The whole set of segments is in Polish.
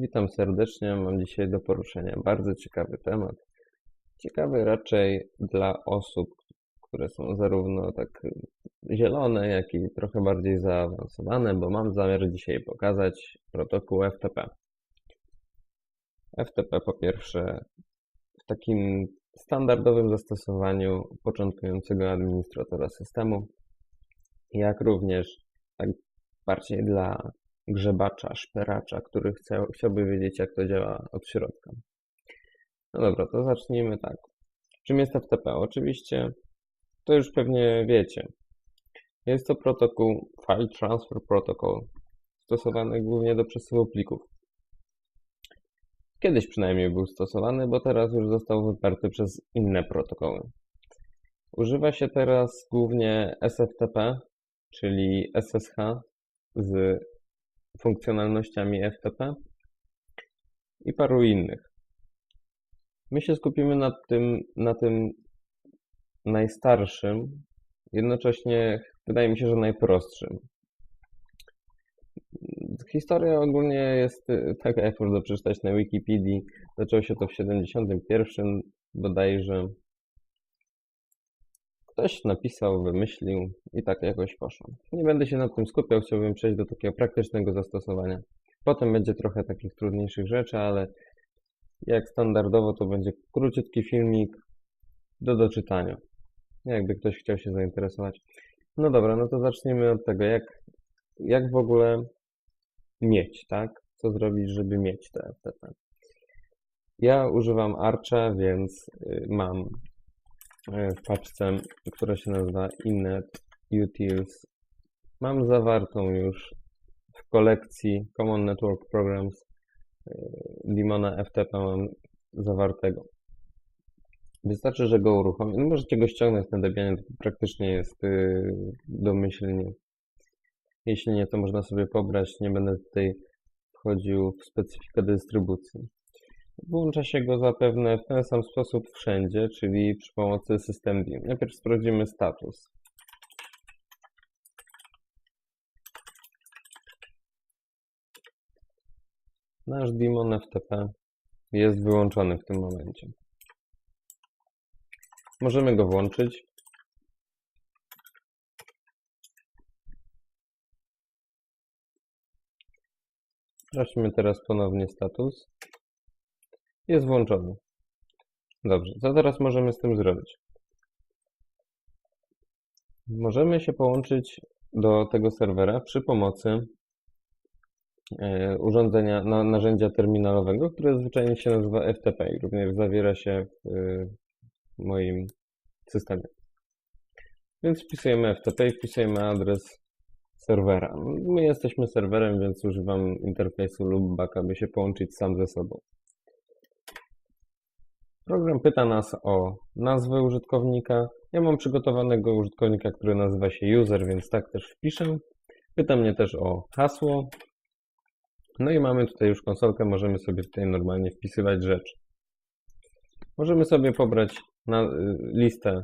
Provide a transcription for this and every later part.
Witam serdecznie. Mam dzisiaj do poruszenia bardzo ciekawy temat. Ciekawy raczej dla osób, które są zarówno tak zielone, jak i trochę bardziej zaawansowane, bo mam zamiar dzisiaj pokazać protokół FTP. FTP po pierwsze w takim standardowym zastosowaniu początkującego administratora systemu, jak również tak bardziej dla grzebacza, szperacza, który chce, chciałby wiedzieć, jak to działa od środka. No dobra, to zacznijmy tak. Czym jest FTP? Oczywiście to już pewnie wiecie. Jest to protokół File Transfer Protocol, stosowany głównie do przesyłu plików. Kiedyś przynajmniej był stosowany, bo teraz już został wyparty przez inne protokoły. Używa się teraz głównie SFTP, czyli SSH z funkcjonalnościami FTP i paru innych. My się skupimy na tym, na tym najstarszym, jednocześnie wydaje mi się, że najprostszym. Historia ogólnie jest taka, jak można przeczytać na Wikipedii. Zaczęło się to w 71 bodajże. Ktoś napisał, wymyślił i tak jakoś poszło. Nie będę się nad tym skupiał, chciałbym przejść do takiego praktycznego zastosowania. Potem będzie trochę takich trudniejszych rzeczy, ale jak standardowo to będzie króciutki filmik do doczytania. Jakby ktoś chciał się zainteresować. No dobra, no to zacznijmy od tego, jak, jak w ogóle mieć, tak? Co zrobić, żeby mieć te FTP? Ja używam Archa, więc y, mam w paczce, która się nazywa Innet Utils. Mam zawartą już w kolekcji Common Network Programs y, Limona FTP mam zawartego. Wystarczy, że go uruchomię. No możecie go ściągnąć na Debianie, to praktycznie jest domyślnie jeśli nie, to można sobie pobrać. Nie będę tutaj wchodził w specyfikę dystrybucji. Włącza się go zapewne w ten sam sposób wszędzie, czyli przy pomocy system. Najpierw sprawdzimy status. Nasz daemon FTP jest wyłączony w tym momencie. Możemy go włączyć. Sprawdźmy teraz ponownie status. Jest włączony. Dobrze, co teraz możemy z tym zrobić? Możemy się połączyć do tego serwera przy pomocy e, urządzenia, na, narzędzia terminalowego, które zwyczajnie się nazywa FTP i również zawiera się w e, moim systemie. Więc wpisujemy FTP i wpisujemy adres serwera. My jesteśmy serwerem, więc używam interfejsu loopback, aby się połączyć sam ze sobą. Program pyta nas o nazwę użytkownika. Ja mam przygotowanego użytkownika, który nazywa się user, więc tak też wpiszę. Pyta mnie też o hasło. No i mamy tutaj już konsolkę, możemy sobie tutaj normalnie wpisywać rzeczy. Możemy sobie pobrać na, y, listę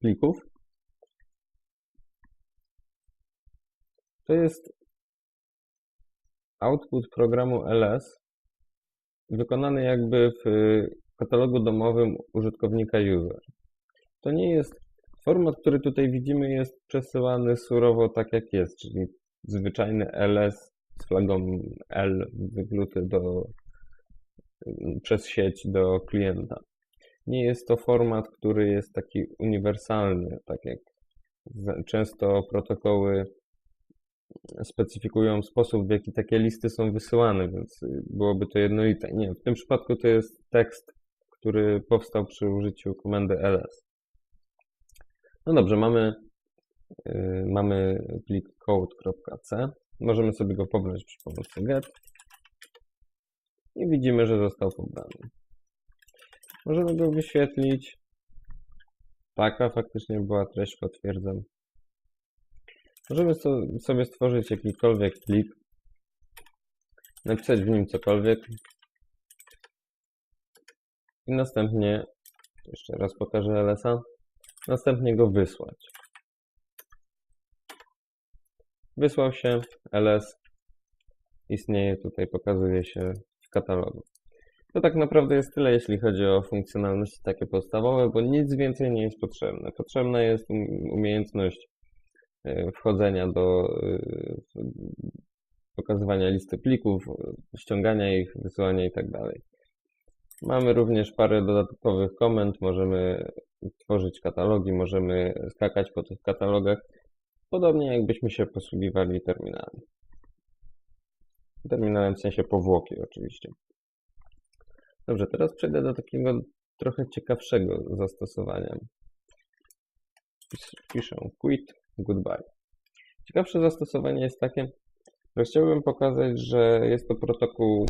plików To jest output programu ls wykonany jakby w katalogu domowym użytkownika user. To nie jest format, który tutaj widzimy jest przesyłany surowo tak jak jest, czyli zwyczajny ls z flagą L wykluty do, przez sieć do klienta. Nie jest to format, który jest taki uniwersalny, tak jak często protokoły specyfikują sposób, w jaki takie listy są wysyłane, więc byłoby to jednolite. Nie, w tym przypadku to jest tekst, który powstał przy użyciu komendy ls. No dobrze, mamy, yy, mamy plik code.c. Możemy sobie go pobrać przy pomocy get. I widzimy, że został pobrany. Możemy go wyświetlić. Taka faktycznie była treść, potwierdzam. Możemy sobie stworzyć jakikolwiek plik, napisać w nim cokolwiek i następnie, jeszcze raz pokażę LS-a, następnie go wysłać. Wysłał się, LS istnieje, tutaj pokazuje się w katalogu. To tak naprawdę jest tyle, jeśli chodzi o funkcjonalności takie podstawowe, bo nic więcej nie jest potrzebne. Potrzebna jest um- umiejętność e, wchodzenia do e, pokazywania listy plików, ściągania ich, wysyłania i tak. Mamy również parę dodatkowych komend, możemy tworzyć katalogi, możemy skakać po tych katalogach, podobnie jakbyśmy się posługiwali terminalem. Terminalem w sensie powłoki oczywiście. Dobrze, teraz przejdę do takiego trochę ciekawszego zastosowania. Piszę quit, goodbye. Ciekawsze zastosowanie jest takie, że chciałbym pokazać, że jest to protokół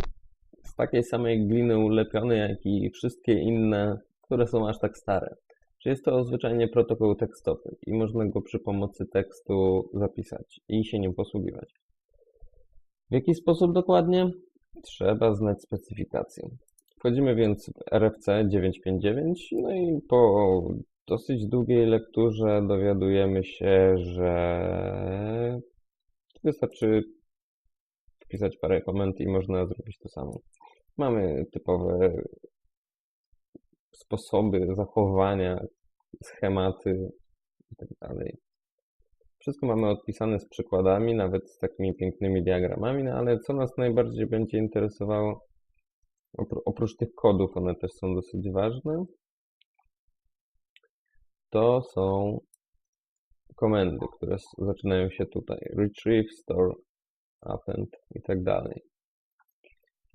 z takiej samej gliny ulepiony, jak i wszystkie inne, które są aż tak stare. Czy jest to zwyczajnie protokół tekstowy i można go przy pomocy tekstu zapisać i się nim posługiwać. W jaki sposób dokładnie? Trzeba znać specyfikację. Wchodzimy więc w RFC 959, no i po dosyć długiej lekturze dowiadujemy się, że wystarczy wpisać parę komend i można zrobić to samo. Mamy typowe sposoby zachowania, schematy itd. Wszystko mamy odpisane z przykładami, nawet z takimi pięknymi diagramami, no ale co nas najbardziej będzie interesowało, oprócz tych kodów, one też są dosyć ważne, to są komendy, które zaczynają się tutaj. Retrieve, store, append i tak dalej.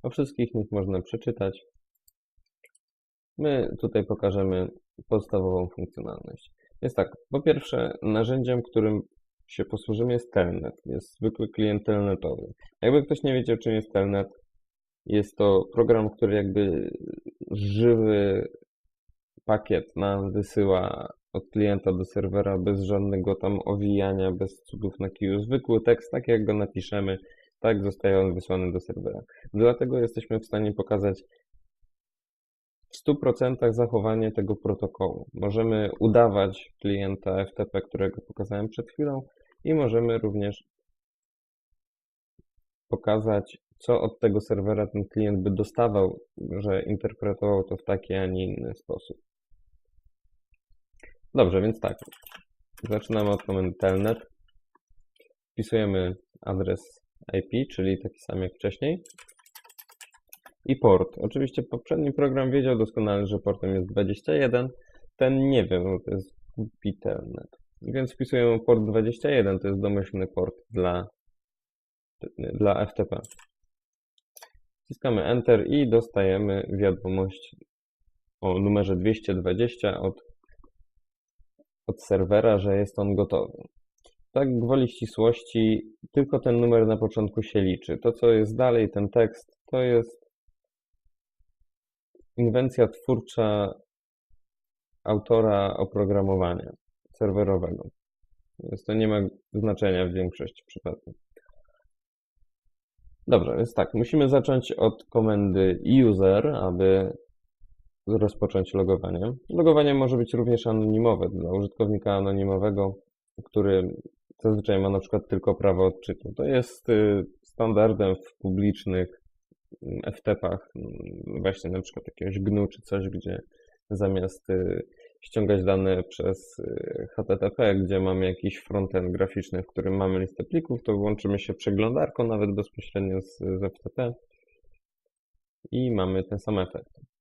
O wszystkich nich można przeczytać. My tutaj pokażemy podstawową funkcjonalność. Jest tak, po pierwsze narzędziem, którym się posłużymy jest Telnet. Jest zwykły klient telnetowy. Jakby ktoś nie wiedział czym jest Telnet, jest to program, który jakby żywy pakiet nam wysyła od klienta do serwera bez żadnego tam owijania, bez cudów na kiju. Zwykły tekst, tak jak go napiszemy, tak zostaje on wysłany do serwera. Dlatego jesteśmy w stanie pokazać w 100% zachowanie tego protokołu. Możemy udawać klienta FTP, którego pokazałem przed chwilą i możemy również pokazać, co od tego serwera ten klient by dostawał, że interpretował to w taki, a nie inny sposób. Dobrze, więc tak. Zaczynamy od komendy telnet. Wpisujemy adres IP, czyli taki sam jak wcześniej. I port. Oczywiście poprzedni program wiedział doskonale, że portem jest 21. Ten nie wiem, bo to jest Telnet. Więc wpisujemy port 21, to jest domyślny port dla, dla FTP. Wciskamy Enter i dostajemy wiadomość o numerze 220 od od serwera, że jest on gotowy. Tak gwoli ścisłości, tylko ten numer na początku się liczy. To, co jest dalej, ten tekst, to jest inwencja twórcza autora oprogramowania serwerowego. Więc to nie ma znaczenia w większości przypadków. Dobrze, więc tak, musimy zacząć od komendy user, aby rozpocząć logowanie. Logowanie może być również anonimowe dla użytkownika anonimowego, który zazwyczaj ma na przykład tylko prawo odczytu. To jest y, standardem w publicznych mm, FTP-ach, mm, właśnie na przykład jakiegoś GNU czy coś, gdzie zamiast y, ściągać dane przez y, HTTP, gdzie mamy jakiś frontend graficzny, w którym mamy listę plików, to włączymy się przeglądarką nawet bezpośrednio z, z FTP i mamy ten sam efekt.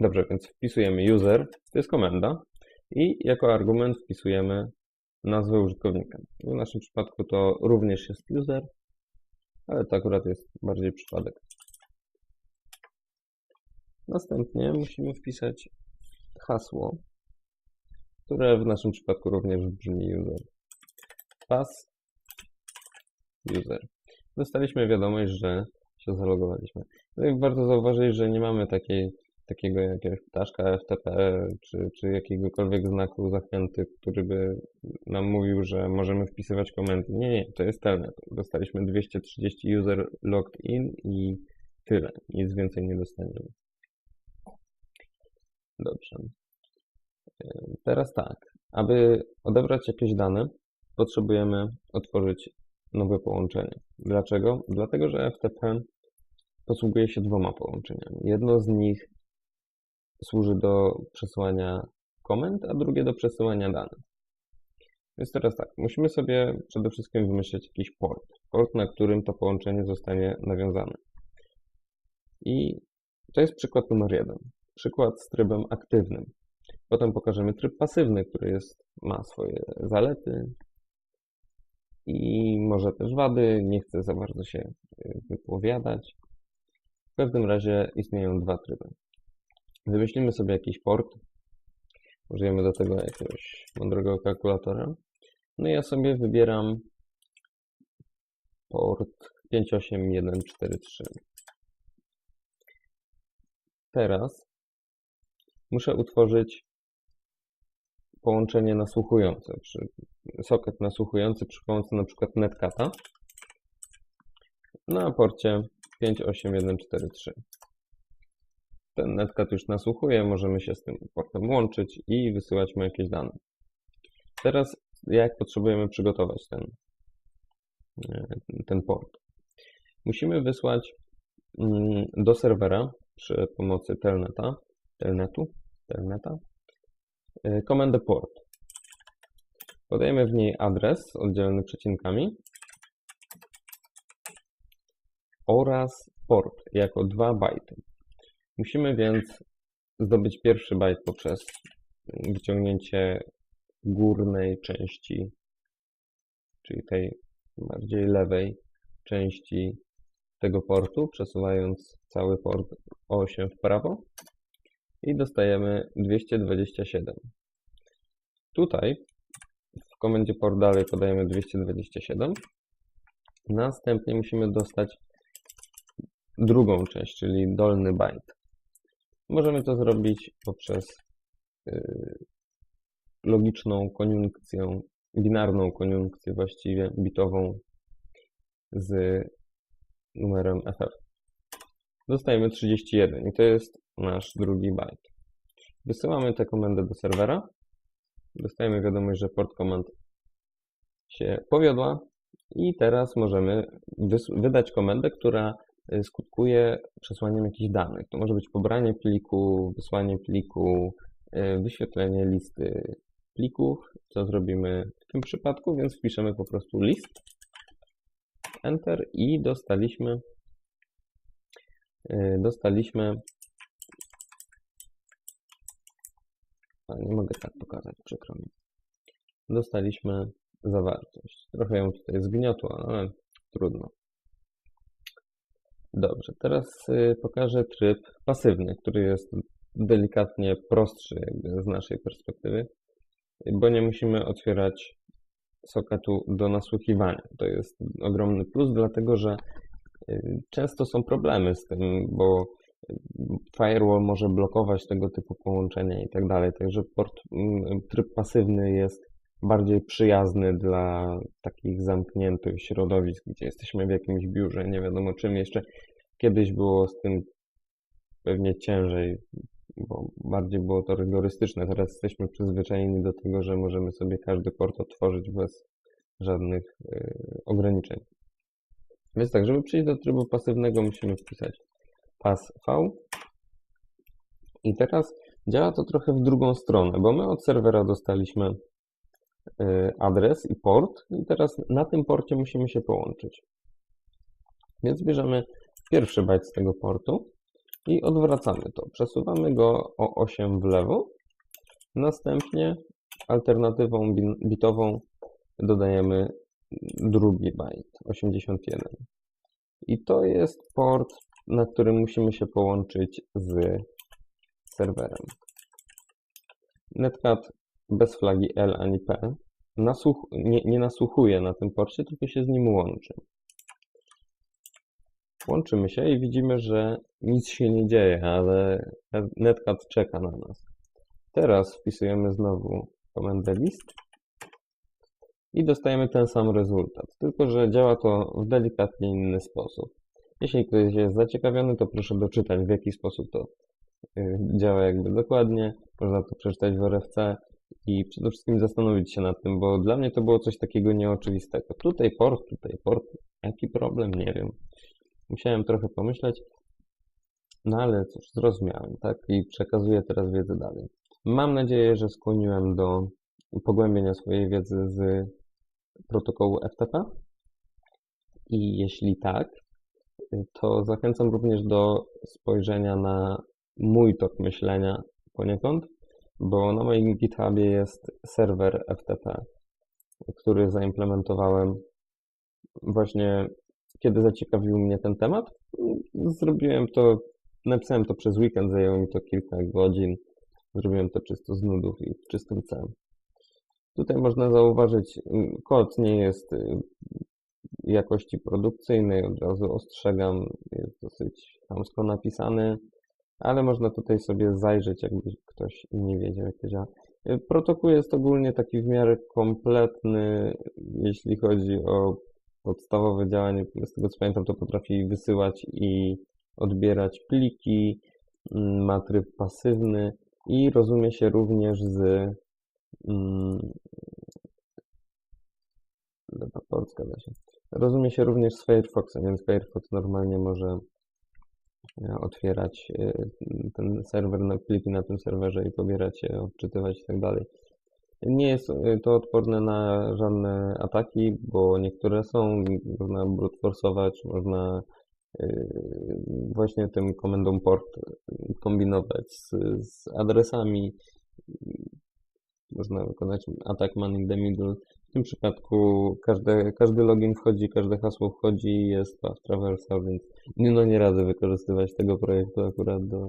Dobrze, więc wpisujemy user, to jest komenda i jako argument wpisujemy nazwę użytkownika. W naszym przypadku to również jest user, ale to akurat jest bardziej przypadek. Następnie musimy wpisać hasło, które w naszym przypadku również brzmi user. Pass user. Dostaliśmy wiadomość, że się zalogowaliśmy. Tutaj warto zauważyć, że nie mamy takiej takiego jakiegoś ptaszka FTP czy, czy jakiegokolwiek znaku zachęty, który by nam mówił, że możemy wpisywać komendy. Nie, nie, to jest telnet. Dostaliśmy 230 user logged in i tyle. Nic więcej nie dostaniemy. Dobrze. Teraz tak. Aby odebrać jakieś dane, potrzebujemy otworzyć nowe połączenie. Dlaczego? Dlatego, że FTP posługuje się dwoma połączeniami. Jedno z nich służy do przesyłania komend, a drugie do przesyłania danych. Więc teraz tak, musimy sobie przede wszystkim wymyślić jakiś port. Port, na którym to połączenie zostanie nawiązane. I to jest przykład numer jeden. Przykład z trybem aktywnym. Potem pokażemy tryb pasywny, który jest, ma swoje zalety i może też wady. Nie chcę za bardzo się y, wypowiadać. W każdym razie istnieją dwa tryby. Wymyślimy sobie jakiś port. Użyjemy do tego jakiegoś mądrego kalkulatora. No i ja sobie wybieram port 58143. Teraz muszę utworzyć połączenie nasłuchujące, przy, soket nasłuchujący przy pomocy na przykład netcata na porcie 58143. Ten netcat już nasłuchuje, możemy się z tym portem łączyć i wysyłać mu jakieś dane. Teraz jak potrzebujemy przygotować ten, e, ten port? Musimy wysłać mm, do serwera przy pomocy telneta, telnetu, telneta, e, komendę port. Podajemy w niej adres oddzielony przecinkami oraz port jako 2 bajty. Musimy więc zdobyć pierwszy bajt poprzez wyciągnięcie górnej części, czyli tej bardziej lewej części tego portu, przesuwając cały port o 8 w prawo i dostajemy 227. Tutaj w komendzie port dalej podajemy 227. Następnie musimy dostać drugą część, czyli dolny byte. Możemy to zrobić poprzez y, logiczną koniunkcję, binarną koniunkcję właściwie bitową z numerem FF. Dostajemy 31 i to jest nasz drugi byte. Wysyłamy tę komendę do serwera. Dostajemy wiadomość, że port command się powiodła i teraz możemy wydać komendę, która skutkuje przesłaniem jakichś danych. To może być pobranie pliku, wysłanie pliku, y, wyświetlenie listy plików, co zrobimy w tym przypadku, więc wpiszemy po prostu list, enter i dostaliśmy y, dostaliśmy a nie mogę tak pokazać, przykro mi. Dostaliśmy zawartość. Trochę ją tutaj zgniotło, ale trudno. Dobrze, teraz y, pokażę tryb pasywny, który jest delikatnie prostszy z naszej perspektywy bo nie musimy otwierać soketu do nasłuchiwania. To jest ogromny plus, dlatego że y, często są problemy z tym, bo firewall może blokować tego typu połączenia i tak dalej. Także port, mm, tryb pasywny jest bardziej przyjazny dla takich zamkniętych środowisk, gdzie jesteśmy w jakimś biurze, nie wiadomo czym jeszcze. Kiedyś było z tym pewnie ciężej bo bardziej było to rygorystyczne. Teraz jesteśmy przyzwyczajeni do tego, że możemy sobie każdy port otworzyć bez żadnych y, ograniczeń. Więc tak, żeby przejść do trybu pasywnego musimy wpisać pas V i teraz działa to trochę w drugą stronę, bo my od serwera dostaliśmy adres i port i teraz na tym porcie musimy się połączyć. Więc bierzemy pierwszy byte z tego portu i odwracamy to. Przesuwamy go o 8 w lewo. Następnie alternatywą bitową dodajemy drugi byte, 81. I to jest port, na którym musimy się połączyć z serwerem. Netcat bez flagi L ani P nasłuch nie, nie nasłuchuje na tym porcie, tylko się z nim łączy. Łączymy się i widzimy, że nic się nie dzieje, ale netcat czeka na nas. Teraz wpisujemy znowu komendę list i dostajemy ten sam rezultat, tylko że działa to w delikatnie inny sposób. Jeśli ktoś jest zaciekawiony, to proszę doczytać w jaki sposób to y, działa jakby dokładnie. Można to przeczytać w RFC i przede wszystkim zastanowić się nad tym, bo dla mnie to było coś takiego nieoczywistego. Tutaj port, tutaj port, jaki problem, nie wiem. Musiałem trochę pomyśleć, no ale cóż, zrozumiałem, tak? I przekazuję teraz wiedzę dalej. Mam nadzieję, że skłoniłem do pogłębienia swojej wiedzy z protokołu FTP. I jeśli tak, to zachęcam również do spojrzenia na mój tok myślenia poniekąd, bo na moim GitHubie jest serwer FTP, który zaimplementowałem właśnie kiedy zaciekawił mnie ten temat. Zrobiłem to, napisałem to przez weekend, zajęło mi to kilka godzin. Zrobiłem to czysto z nudów i czystym C. Tutaj można zauważyć, kod nie jest y, jakości produkcyjnej, od razu ostrzegam, jest dosyć chamsko napisany, ale można tutaj sobie zajrzeć, jakby ktoś nie wiedział, jak to działa. Y, Protokół jest ogólnie taki w miarę kompletny, jeśli chodzi o podstawowe działanie. Z tego co pamiętam, to potrafi wysyłać i odbierać pliki, mm, ma tryb pasywny i rozumie się również z mm, Dobra, port zgadza się. Rozumie się również z Firefoxem, więc Firefox normalnie może otwierać e, ten serwer, na pliki na tym serwerze i pobierać je, odczytywać i tak dalej. Nie jest e, to odporne na żadne ataki, bo niektóre są, można brute force'ować, można e, właśnie tym komendą port kombinować z, z adresami. Można wykonać atak man in the middle. Tym przypadku każde, każdy login wchodzi, każde hasło wchodzi i jest path traversal, więc no nie radzę wykorzystywać tego projektu akurat do,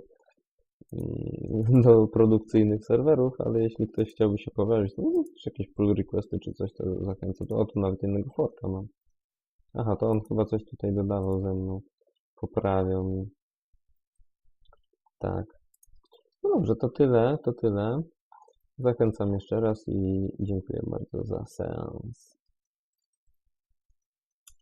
mm, do produkcyjnych serwerów, ale jeśli ktoś chciałby się poważyć, no jakieś pull requesty czy coś, to zachęcam. To, o, tu nawet jednego forka mam. Aha, to on chyba coś tutaj dodawał ze mną. Poprawiał mi. Tak. No dobrze, to tyle, to tyle. Zachęcam jeszcze raz i dziękuję bardzo za seans.